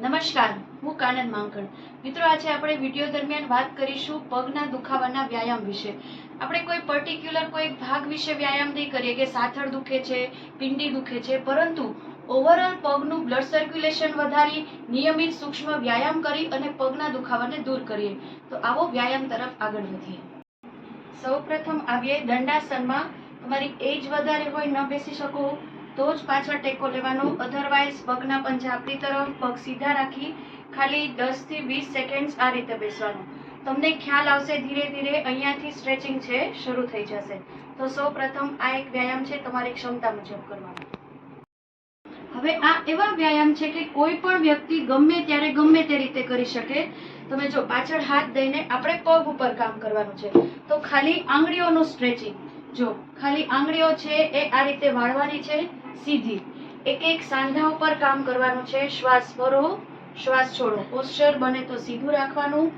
નમસ્કાર, હું કાનન માંકડ મિત્રો, આજે આપણે વીડિયો દરમિયાન વાત કરીશું પગના દુખાવાના વ્યાયામ વિશે. આપણે કોઈ પર્ટિક્યુલર કોઈ ભાગ વિશે વ્યાયામ નહીં કરીએ કે સાથળ દુખે છે, પિંડી દુખે છે, પરંતુ ઓવરઓલ પગનું બ્લડ સર્ક્યુલેશન વધારી, નિયમિત સૂક્ષ્મ વ્યાયામ કરી અને પગના દુખાવાને દૂર કરીએ. તો આવો વ્યાયામ તરફ આગળ વધીએ. સૌપ્રથમ આવીએ દંડાસનમાં. તમારી એજ વધારે હોય ન બેસી શકો. તો જ પાછળ ટેકો લેવાનો. અધરવાઇઝ પગના પંજા આપણી તરફ પગ સીધા રાખી ખાલી દસથી વીસ સેકન્ડ આ રીતે બેસવાનું. તમને ખ્યાલ આવશે ધીરે ધીરે અહીંયાથી સ્ટ્રેચિંગ છે, શરૂ થઈ જશે. તો સૌ પ્રથમ આ એક વ્યાયામ છે તમારી ક્ષમતા મુજબ કરવાનો. હવે આ એવા વ્યાયામ છે કે કોઈ પણ વ્યક્તિ ગમે ત્યારે ગમે તે રીતે કરી શકે. તમે જો પાછળ હાથ દઈને આપણે પગ ઉપર કામ કરવાનું છે. તો ખાલી આંગળીઓનું સ્ટ્રેચિંગ જો, ખાલી આંગળીઓ છે એ આ રીતે વાળવાની છે, સીધી. એક એક સાંધા ઉપર કામ કરવાનું છે, શ્વાસ ભરો, શ્વાસ છોડો. પોસ્ચર બને તો સીધું રાખવાનું.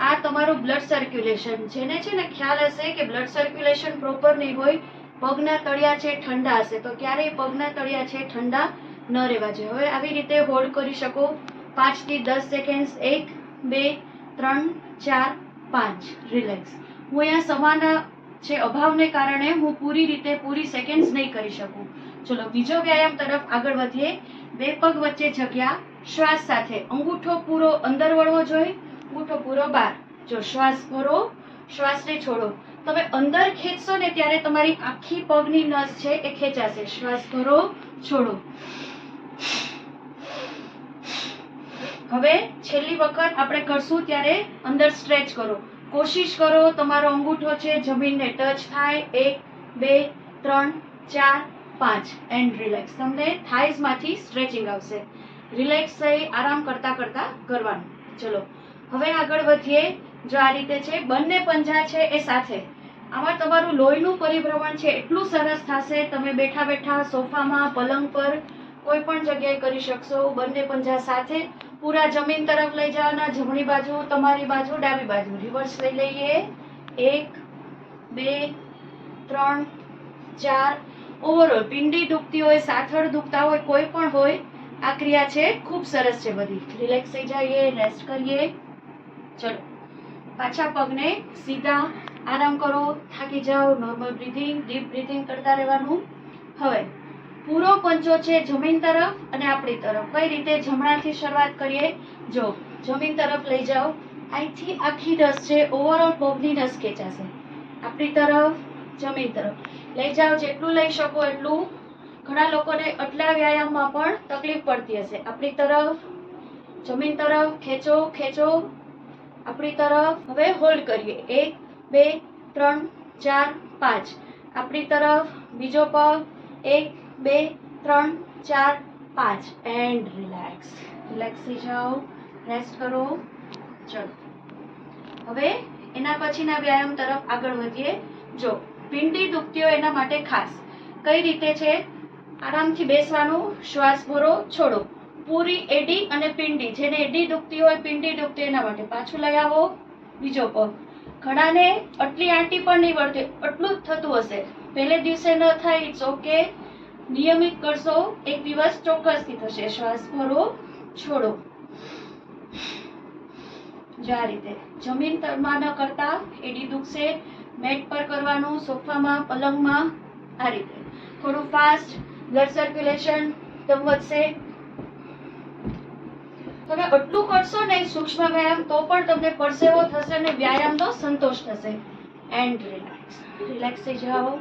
આ તમારું બ્લડ સર્ક્યુલેશન જેને છે ને ખ્યાલ હશે કે બ્લડ સર્ક્યુલેશન પ્રોપર નહીં હોય, પગના તળિયા છે ઠંડા હશે, તો ક્યારેય પગના તળિયા છે ઠંડા ન રહેવા જોઈએ. હવે આવી રીતે હોલ્ડ કરી શકો. પાંચથી દસ સેકન્ડ્સ એક, બે, ત્રણ, ચાર, પાંચ. રિલેક્સ હું અહીંયા સમાન છે અભાવને કારણે હું પૂરી રીતે, પૂરી સેકન્ડ્સ નહીં કરી શકું. ચલો, બીજો વ્યાયામ તરફ આગળ વધીએ. બે પગ વચ્ચે જગ્યા, શ્વાસ સાથે. અંગૂઠો પૂરો અંદર વળવો જોઈએ અંગૂઠો પૂરો બહાર. જો શ્વાસ ભરો, શ્વાસને છોડો. તમે અંદર ખેંચશો ને ત્યારે તમારી આખી પગની નસ છે એ ખેંચાશે. શ્વાસ ભરો, છોડો. હવે છેલ્લી વખત આપણે કરશું ત્યારે અંદર સ્ટ્રેચ કરો. કોશિશ કરો, તમારો અંગૂઠો છે, જમીનને ટચ થાય. એક, બે, ત્રણ, ચાર, પાંચ. એન્ડ રિલેક્સ તમને થાઇઝમાંથી સ્ટ્રેચિંગ આવશે. રિલેક્સ થઈ, આરામ કરતા કરતા કરવાનું. ચલો, હવે આગળ વધીએ. જો આ રીતે છે, બંને પંજા છે, એ સાથે. આમાં તમારું લોહીનું પરિભ્રમણ છે, એટલું સરસ થશે. તમે બેઠા બેઠા સોફામાં, પલંગ પર કોઈ પણ જગ્યાએ કરી શકશો. બંને પંજા સાથે. પૂરા જમીન તરફ લઈ જવાના, જમણી બાજુ, તમારી બાજુ, ડાબી બાજુ. રિવર્સ લઈ લઈએ. એક, બે, ત્રણ, ચાર. ઓવરઓલ પિંડી દુખતી હોય, સાથળ દુખતા હોય, કોઈ પણ હોય, આ ક્રિયા છે ખૂબ સરસ છે બધી. રિલેક્સ થઈ જઈએ રેસ્ટ કરીએ. ચલો. પાછા પગને સીધા આરામ કરો. થાકી જાઓ નોર્મલ બ્રિથિંગ ડીપ બ્રિથિંગ કરતા રહેવાનું. હવે પૂરો પંચો છે જમીન તરફ અને આપણી તરફ. કઈ રીતે જમણાથી શરૂઆત કરીએ? જો, જમીન તરફ લઈ જાઓ. અહીંથી આખી નસ છે ઓવરઓલ પગની નસ ખેંચાશે. આપણી તરફ, જમીન તરફ. લઈ જાઓ, જેટલું લઈ શકો એટલું. ઘણા લોકોને આટલા વ્યાયામમાં પણ તકલીફ પડતી હશે. આપણી તરફ, જમીન તરફ, ખેંચો ખેંચો. આપણી તરફ, હવે હોલ્ડ કરીએ. એક, બે, ત્રણ, ચાર, પાંચ. આપણી તરફ, બીજો પગ. એક બે, ત્રણ, ચાર, પાંચ. એન્ડ રિલેક્સ રિલેક્સ થઈ જાઓ. રેસ્ટ કરો. ચલો. હવે એના પછીના વ્યાયામ તરફ આગળ વધીએ. જો પિંડી દુખતી હોય એના માટે ખાસ. કઈ રીતે છે? આરામથી બેસવાનું, શ્વાસ ભરો, છોડો. પૂરી એડી અને પિંડી. જેને એડી દુખતી હોય, પિંડી દુખતી એના માટે પાછું લઈ આવો. બીજો પગ. ઘણાને આટલી આંટી પણ નહીં વળતી આટલું જ થતું હશે. પહેલે દિવસે ન થાય ઇટ્સ ઓકે નિયમિત કરશો, એક દિવસ ચોક્કસથી થશે. શ્વાસ ભરો છોડો. જે આ રીતે. જમીન તરમાં ન કરતા, એડી દુખશે, મેટ પર કરવાનું, સોફામાં, પલંગમાં, આ રીતે. થોડું ફાસ્ટ બ્લડ સર્ક્યુલેશન એકદમ વધશે. તમે આટલું કરશો ને, સૂક્ષ્મ વ્યાયામ, તો પણ તમને પરસેવો થશે અને વ્યાયામનો સંતોષ થશે. એન્ડ રિલેક્સ રિલેક્સ થઈ જાઓ.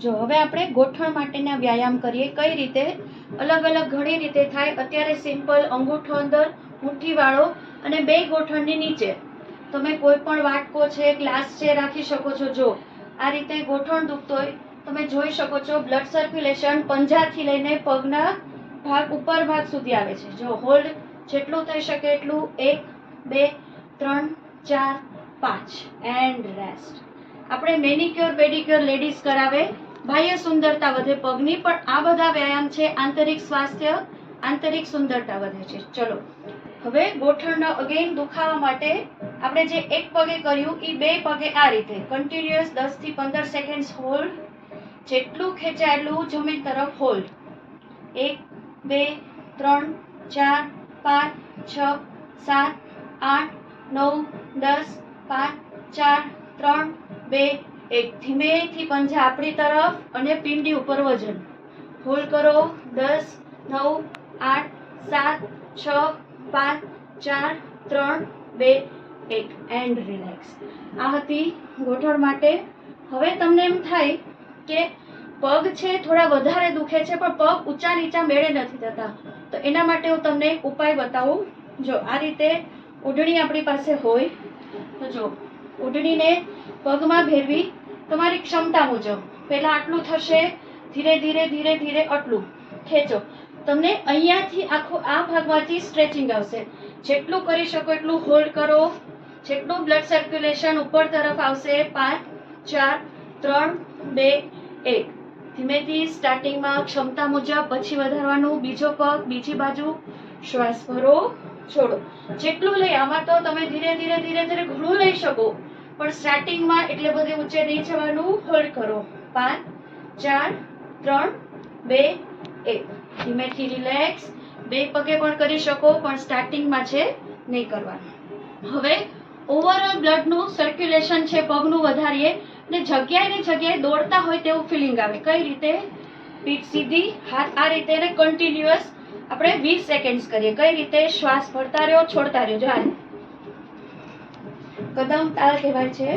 જો હવે આપણે ગોઠણ માટેના વ્યાયામ કરીએ, કઈ રીતે? અલગ અલગ ઘણી રીતે થાય. અત્યારે સિમ્પલ અંગૂઠો અંદર મુઠ્ઠીવાળો અને બે ગોઠણની નીચે. તમે કોઈ પણ વાટકો છે, ગ્લાસ છે, રાખી શકો છો. જો આ રીતે ગોઠણ દુખતો હોય, તમે જોઈ શકો છો, બ્લડ સર્ક્યુલેશન પંજાથી લઈને પગના ભાગ, ઉપર ભાગ સુધી આવે છે. જો હોલ્ડ જેટલું થઈ શકે એટલું, એક, બે, ત્રણ, ચાર, પાંચ. And rest. આપણે મેનિક્યોર, પેડિક્યોર, લેડીઝ કરાવે. બાહ્ય સુંદરતા વધે પગની પણ આ બધા વ્યાયામ છે. આંતરિક સ્વાસ્થ્ય, આંતરિક સુંદરતા વધે છે. ચલો, હવે ગોઠણના અગેન દુખાવા માટે આપણે જે એક પગે કર્યું એ બે પગે આ રીતે. કન્ટિન્યુઅસ દસથી પંદર સેકન્ડ હોલ્ડ જેટલું ખેંચાય એટલું જમીન તરફ હોલ્ડ એક, બે, ત્રણ, ચાર, પાંચ, છ, સાત, આઠ, નવ, દસ, પાંચ, ચાર, ત્રણ, બે એક ધીમેથી પંજા આપણી તરફ અને પિંડી ઉપર વજન. હોલ કરો. દસ, નવ, આઠ, સાત, છ, પાંચ, ચાર, ત્રણ, બે, એક. એન્ડ રિલેક્સ આ હતી ગોઠણ માટે. હવે તમને એમ થાય કે પગ છે થોડા વધારે દુખે છે, પણ પગ ઊંચા નીચા મેળે નથી થતા. તો એના માટે હું તમને એક ઉપાય બતાવું. જો આ રીતે ઉડણી આપણી પાસે હોય, તો જો, ઉડણીને પગમાં ભેરવી તમારી ક્ષમતા મુજબ. પહેલાં આટલું થશે, ધીરે ધીરે ધીરે ધીરે આટલું. ખેંચો. તમને અહીંયાથી આખો આ ભાગમાંથી સ્ટ્રેચિંગ આવશે. જેટલું કરી શકો એટલું હોલ્ડ કરો. જેટલું બ્લડ સર્ક્યુલેશન ઉપર તરફ આવશે, પાંચ, ચાર, ત્રણ, બે, એક. ધીમેથી સ્ટાર્ટિંગમાં ક્ષમતા મુજબ, પછી વધારવાનું, બીજો પગ, બીજી બાજુ. શ્વાસ ભરો, છોડો. જેટલું લઈ, આમાં તો તમે ધીરે ધીરે ધીરે ધીરે ઘણું લઈ શકો. પણ સ્ટાર્ટિંગમાં એટલે બધે ઊંચે નહીં જવાનું. હોલ્ડ કરો. પાંચ, ચાર, ત્રણ, બે, એક. ધીમેથી રિલેક્સ બે પગે પણ કરી શકો, પણ સ્ટાર્ટિંગમાં છે નહીં કરવાનું. હવે ઓવરઓલ બ્લડનું સર્ક્યુલેશન છે, પગનું વધારીએ. ને જગ્યાએ ને જગ્યાએ દોડતા હોય તેવું ફિલિંગ આવે. કઈ રીતે? પીઠ સીધી, હાથ આ રીતે ને કન્ટિન્યુઅસ આપણે વીસ સેકન્ડ્સ કરીએ. કઈ રીતે? શ્વાસ ભરતા રહ્યો, છોડતા રહ્યો. જો આ. કદમ તાલ કહેવાય છે.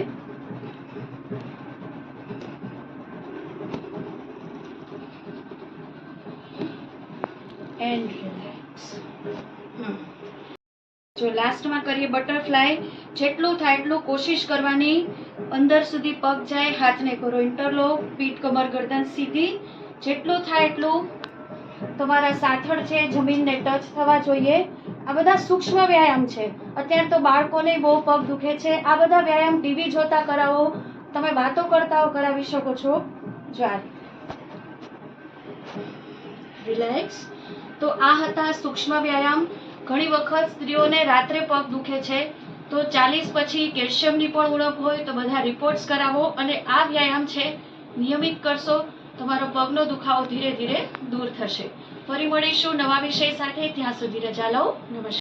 એન્ડ રિલેક્સ જો લાસ્ટમાં કરીએ બટરફ્લાય જેટલું થાય એટલું કોશિશ કરવાની. અંદર સુધી પગ જાય, હાથને કરો ઇન્ટરલોક પીઠ કમર ગરદન સીધી. જેટલું થાય એટલું તમારા સાથળ છે, જમીનને ટચ થવા જોઈએ. આ બધા સૂક્ષ્મ વ્યાયામ છે. અત્યારે તો બાળકોને બહુ પગ દુખે છે. આ બધા વ્યાયામ ટીવી જોતા કરાવો. તમે વાતો કરતા કરાવી શકો છો. જો રિલેક્સ. તો આ હતા સૂક્ષ્મ વ્યાયામ. ઘણી વખત સ્ત્રીઓને રાત્રે પગ દુખે છે. તો ચાલીસ પછી કેલ્શિયમની પણ ઉણપ હોય તો બધા રિપોર્ટ્સ કરાવો અને આ વ્યાયામ છે, નિયમિત કરશો, તમારો પગનો દુખાવો ધીરે ધીરે દૂર થશે. ફરી મળીશું નવા વિષય સાથે. ત્યાં સુધી રજા લઉં નમસ્કાર.